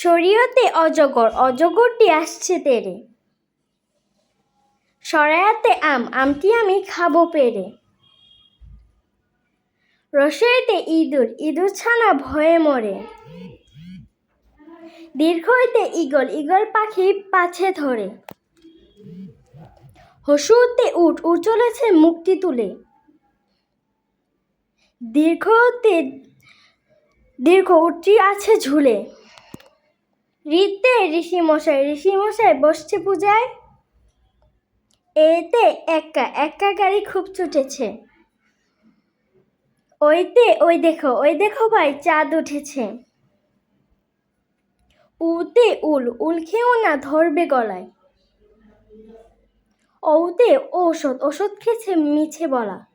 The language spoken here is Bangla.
শরীয়তে অজগর অজগরটি আসছে তেরে। সরায়াতে আম, আমটি আমি খাব পেরে। রসইতে ইঁদুর ইঁদুর ছানা ভয়ে মরে। দীর্ঘ হইতে ইগল ইগল পাখি পাছে ধরে। হসুতে উঠ উঠ চলেছে মুক্তি তুলে। দীর্ঘতে, দীর্ঘ উঠটি আছে ঝুলে। ঋতে ঋষি মশাই ঋষি মশাই বসছে পূজায়। এতে একা একা গাড়ি খুব ছুটেছে। ওইতে, ওই দেখো ওই দেখো ভাই, চাঁদ উঠেছে। উতে উল উল খেও না ধরবে গলায়। ঔতে ঔষধ ওষুধ খেয়েছে মিছে বলা।